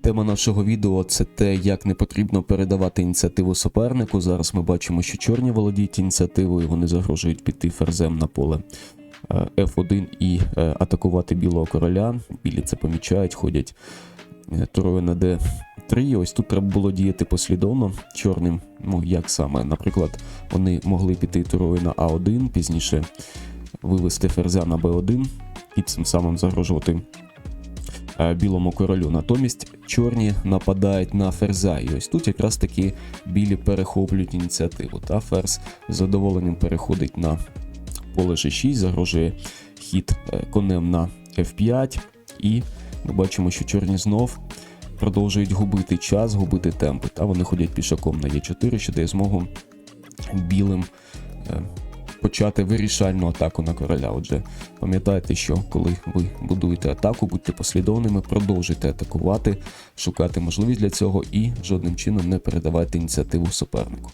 Тема нашого відео це те, як не потрібно передавати ініціативу супернику. Зараз ми бачимо, що чорні володіють ініціативою, вони загрожують піти ферзем на поле е, F1 і е, атакувати білого короля. Білі це помічають, ходять е, турою на D3. Ось тут треба було діяти послідовно чорним. Ну як саме? Наприклад, вони могли піти турою на А1, пізніше вивести ферзя на Б1 і цим самим загрожувати е, білому королю. Натомість чорні нападають на ферзя. І ось тут якраз таки білі перехоплюють ініціативу. Та ферзь з задоволенням переходить на поле G6, загрожує хід е, конем на F5, і ми бачимо, що чорні знов продовжують губити час, губити темпи. Та вони ходять пішаком на Е4, що дає змогу білим. Почати вирішальну атаку на короля. Отже, пам'ятайте, що коли ви будуєте атаку, будьте послідовними, продовжуйте атакувати, шукати можливість для цього і жодним чином не передавайте ініціативу супернику.